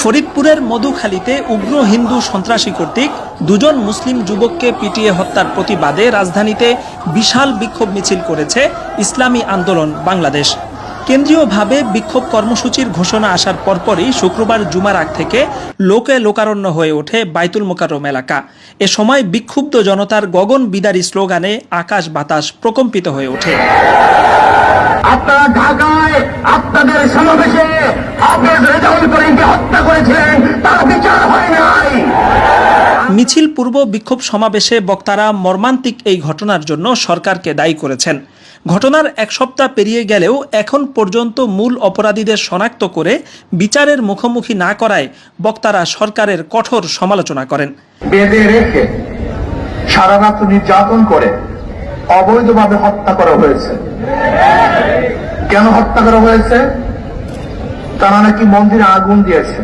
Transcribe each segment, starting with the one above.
ফরিদপুরের মধুখালীতে উগ্র হিন্দু সন্ত্রাসী কর্তৃক দুজন মুসলিম যুবককে পিটিয়ে হত্যার প্রতিবাদে রাজধানীতে বিশাল বিক্ষোভ মিছিল করেছে ইসলামী আন্দোলন বাংলাদেশ। কেন্দ্রীয়ভাবে বিক্ষোভ কর্মসূচির ঘোষণা আসার পরপরই শুক্রবার জুমার আগ থেকে লোকে লোকারণ্য হয়ে ওঠে বাইতুল মোকাররম এলাকা। এ সময় বিক্ষুব্ধ জনতার গগন বিদারী স্লোগানে আকাশ বাতাস প্রকম্পিত হয়ে ওঠে। মিছিল পূর্ব বিক্ষোভ সমাবেশে বক্তারা মর্মান্তিক এই ঘটনার জন্য সরকারকে দায়ী করেছেন। ঘটনার এক সপ্তাহ পেরিয়ে গেলেও এখন পর্যন্ত মূল অপরাধীদের শনাক্ত করে বিচারের মুখোমুখি না করায় বক্তারা সরকারের কঠোর সমালোচনা করেন। বেঁধে রেখে সারা রাত নির্যাতন করে অবৈধভাবে হত্যা করা হয়েছে। কেন হত্যা করা হয়েছে? তারা নাকি মন্দিরে আগুন দিয়েছে।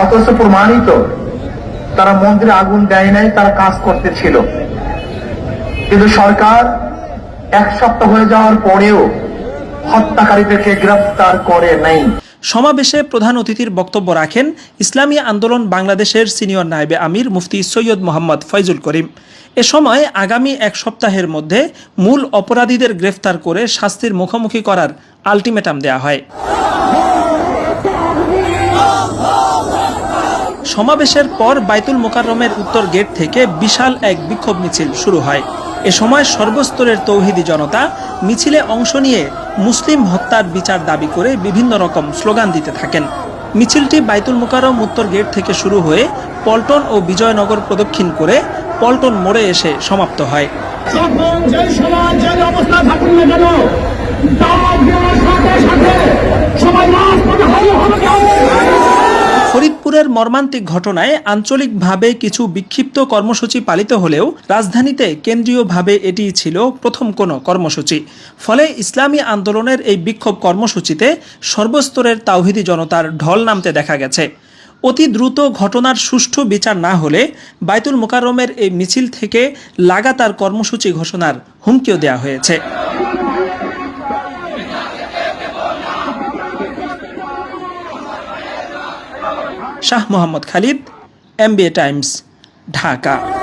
অথচ প্রমাণিত তারা মন্দিরে আগুন দেয় নাই, তারা কাজ করতে ছিল কিন্তু সরকার এক সপ্তাহ হয়ে যাওয়ার পরেও হত্যাকারীদেরকে গ্রেফতার করে নাই। সমাবেশে প্রধান অতিথির বক্তব্য রাখেন ইসলামী আন্দোলন বাংলাদেশের সিনিয়র নায়েবে আমির মুফতি সৈয়দ মোহাম্মদ ফয়জুল করিম। এ সময় আগামী এক সপ্তাহের মধ্যে মূল অপরাধীদের গ্রেফতার করে শাস্তির মুখোমুখি করার আলটিমেটাম দেয়া হয়। সমাবেশের পর বাইতুল মোকাররমের উত্তর গেট থেকে বিশাল এক বিক্ষোভ মিছিল শুরু হয়। এ সময় সর্বস্তরের তৌহিদি জনতা মিছিলে অংশ নিয়ে মুসলিম হত্যার বিচার দাবি করে বিভিন্ন রকম স্লোগান দিতে থাকেন। মিছিলটি বাইতুল মোকাররম উত্তর গেট থেকে শুরু হয়ে পল্টন ও বিজয়নগর প্রদক্ষিণ করে পল্টন মোড়ে এসে সমাপ্ত হয়। ফরিদপুরের মর্মান্তিক ঘটনায় আঞ্চলিকভাবে কিছু বিক্ষিপ্ত কর্মসূচি পালিত হলেও রাজধানীতে কেন্দ্রীয়ভাবে এটি ছিল প্রথম কোনো কর্মসূচি। ফলে ইসলামী আন্দোলনের এই বিক্ষোভ কর্মসূচিতে সর্বস্তরের তাওহিদি জনতার ঢল নামতে দেখা গেছে। অতি দ্রুত ঘটনার সুষ্ঠু বিচার না হলে বাইতুল মোকাররমের এই মিছিল থেকে লাগাতার কর্মসূচি ঘোষণার হুমকিও দেওয়া হয়েছে। Shah Mohammad Khalid MBA Times Dhaka.